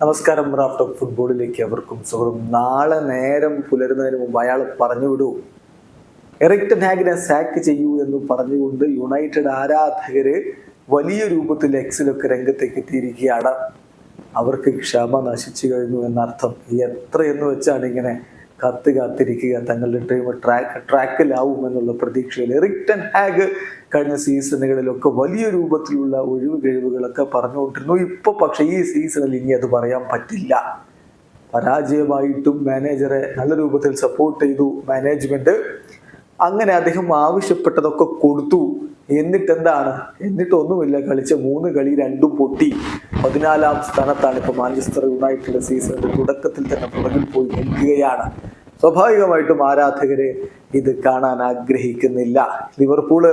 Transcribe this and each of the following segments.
നമസ്കാരം raft of ഫുട്ബോളിലേക്ക് അവർക്കും സുഹൃത്തും നാളെ നേരം പുലരുന്നതിന് മുമ്പ് അയാൾ പറഞ്ഞു വിടൂ. എറിക്ടൻ ഹാഗിനെ സാക്ക് ചെയ്യൂ എന്ന് പറഞ്ഞുകൊണ്ട് യുണൈറ്റഡ് ആരാധകര് വലിയ രൂപത്തിൽ എക്സിലൊക്കെ രംഗത്തേക്ക് എത്തിയിരിക്കുകയാണ്. അവർക്ക് ക്ഷമ നശിച്ചു കഴിഞ്ഞു എന്നർത്ഥം. എത്ര എന്ന് വെച്ചാണ് ഇങ്ങനെ കത്ത് കാത്തിരിക്കുക തങ്ങളുടെ ടീം ട്രാക്ക് ട്രാക്കിലാവും എന്നുള്ള പ്രതീക്ഷയിൽ എറിക്ടൻ ഹാഗ് കഴിഞ്ഞ സീസണുകളിലൊക്കെ വലിയ രൂപത്തിലുള്ള ഒഴിവ് കഴിവുകളൊക്കെ പറഞ്ഞുകൊണ്ടിരുന്നു. ഇപ്പൊ പക്ഷേ ഈ സീസണിൽ ഇനി അത് പറയാൻ പറ്റില്ല. പരാജയമായിട്ടും മാനേജറെ നല്ല രൂപത്തിൽ സപ്പോർട്ട് ചെയ്തു മാനേജ്മെന്റ്. അങ്ങനെ അദ്ദേഹം ആവശ്യപ്പെട്ടതൊക്കെ കൊടുത്തു. എന്നിട്ട് എന്താണ് എന്നിട്ട് ഒന്നുമില്ല കളിച്ച മൂന്ന് കളി രണ്ടും പൊട്ടി. പതിനാലാം സ്ഥാനത്താണ് ഇപ്പൊ മാഞ്ചസ്റ്റർ യുണൈറ്റഡ് സീസണിന്റെ തുടക്കത്തിൽ തന്നെ പുറകിൽ പോയി നിൽക്കുകയാണ്. സ്വാഭാവികമായിട്ടും ആരാധകരെ ഇത് കാണാൻ ആഗ്രഹിക്കുന്നില്ല. ലിവർപൂൾ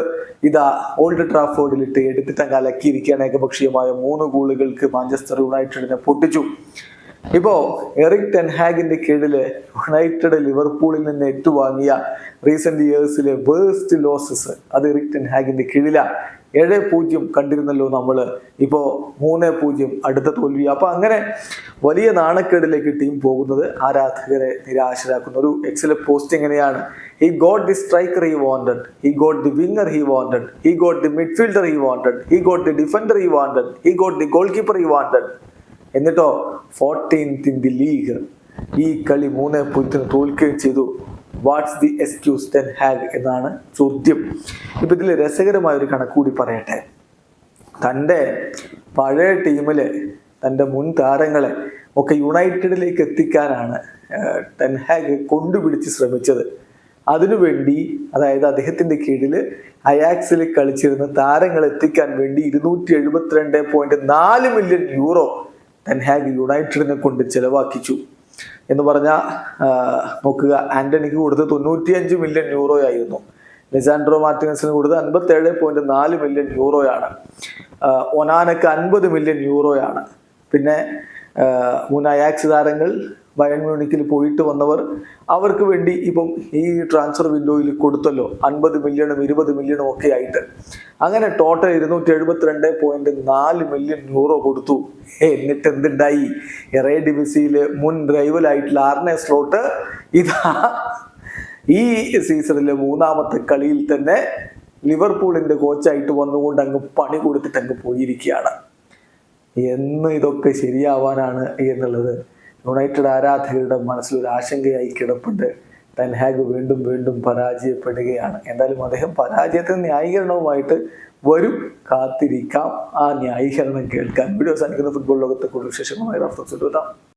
ഇതാ ഓൾഡ് ട്രാഫോർഡിലിട്ട് ഇട്ട് എടുത്തിട്ടങ്ങാലക്കിയിരിക്കുകയാണ് ഏകപക്ഷീയമായ മൂന്ന് ഗോളുകൾക്ക് മാഞ്ചസ്റ്റർ യുണൈറ്റഡിനെ പൊട്ടിച്ചു. ഇപ്പോ എറിക് ടെൻഹാഗിന്റെ കീഴിൽ യുണൈറ്റഡ് ലിവർപൂളിൽ നിന്ന് ഏറ്റുവാങ്ങിയ റീസെന്റ് ഇയേഴ്സിലെ വേഴ്സ്റ്റ് ലോസസ് അത് എറിക് ടെൻഹാഗിന്റെ കീഴിലാണ് ഏഴ് പൂജ്യം കണ്ടിരുന്നല്ലോ നമ്മൾ ഇപ്പോൾ മൂന്ന് പൂജ്യം അടുത്ത തോൽവി. അപ്പോൾ അങ്ങനെ വലിയ നാണക്കേടിലേക്ക് ടീം പോകുന്നത് ആരാധകരെ നിരാശരാക്കുന്ന. ഒരു എക്സലെ പോസ്റ്റ് എങ്ങനെയാണ് he got the striker he wanted he got the winger he wanted he got the midfielder he wanted he got the defender he wanted he got the goalkeeper he wanted എന്നിട്ടോ fourteenth in the league ഈ കളി മൂന്ന് പൂജ്യത്തിന് തോൽക്കുകയും ചെയ്തു. What's the excuse Ten Hag എന്നാണ് ചോദ്യം. ഇപ്പൊ ഇതിൽ രസകരമായ ഒരു കണക്ക് കൂടി പറയട്ടെ. തന്റെ പഴയ ടീമിലെ തന്റെ മുൻ താരങ്ങളെ ഒക്കെ യുണൈറ്റഡിലേക്ക് എത്തിക്കാനാണ് ഏഹ്, ടെൻ ഹാഗ് കൊണ്ടുപിടിച്ച് ശ്രമിച്ചത്. അതിനുവേണ്ടി അതായത് അദ്ദേഹത്തിന്റെ കീഴിൽ അയാക്സിൽ കളിച്ചിരുന്ന താരങ്ങൾ എത്തിക്കാൻ വേണ്ടി ഇരുന്നൂറ്റി എഴുപത്തിരണ്ട് പോയിന്റ് നാല് മില്യൺ യൂറോ ടെൻഹാഗ് യുണൈറ്റഡിനെ കൊണ്ട് ചെലവാക്കിച്ചു. എന്ന് പറഞ്ഞാൽ നോക്കുക ആന്റണിക്ക് കൊടുത്ത് തൊണ്ണൂറ്റിയഞ്ച് മില്യൺ യൂറോ ആയിരുന്നു. ലിസാൻഡ്രോ മാർട്ടിനസിന് കൊടുത്ത് അൻപത്തേഴ് പോയിന്റ് നാല് മില്യൺ യൂറോയാണ് ഒനാനക്ക് അൻപത് മില്യൺ യൂറോയാണ് പിന്നെ മുൻ അയാക്സ് താരങ്ങൾ ബയൺ മ്യൂണിക്കിൽ പോയിട്ട് വന്നവർ അവർക്ക് വേണ്ടി ഇപ്പം ഈ ട്രാൻസ്ഫർ വിൻഡോയിൽ കൊടുത്തല്ലോ അൻപത് മില്യണും ഇരുപത് മില്യണും ഒക്കെ ആയിട്ട്. അങ്ങനെ ടോട്ടൽ ഇരുന്നൂറ്റി എഴുപത്തിരണ്ട് പോയിന്റ് നാല് മില്യൺ യൂറോ കൊടുത്തു. എന്നിട്ട് എന്തുണ്ടായി? എറേ ഡിവിസിയിലെ മുൻ ഡ്രൈവലായിട്ടുള്ള ആർനെ സ്ലോട്ട് ഇതാ. ഈ സീസണിലെ മൂന്നാമത്തെ കളിയിൽ തന്നെ ലിവർപൂളിന്റെ കോച്ചായിട്ട് വന്നുകൊണ്ട് അങ്ങ് പണി കൊടുത്തിട്ട് അങ്ങ് പോയിരിക്കുകയാണ്. എന്ന് ഇതൊക്കെ ശരിയാവാനാണ് എന്നുള്ളത്. യുണൈറ്റഡ് ആരാധകരുടെ മനസ്സിൽ ഒരു ആശങ്കയായി കിടപ്പുണ്ട്. ടെൻഹാഗ് വീണ്ടും വീണ്ടും പരാജയപ്പെടുകയാണ്. എന്തായാലും അദ്ദേഹം പരാജയത്തിന് ന്യായീകരണവുമായിട്ട് വരും. കാത്തിരിക്കാം. ആ ന്യായീകരണം കേൾക്കാൻ വീഡിയോ സാധിക്കുന്ന ഫുട്ബോൾ ലോകത്തെ കൂടുതൽ വിശേഷമായി എഴുതാം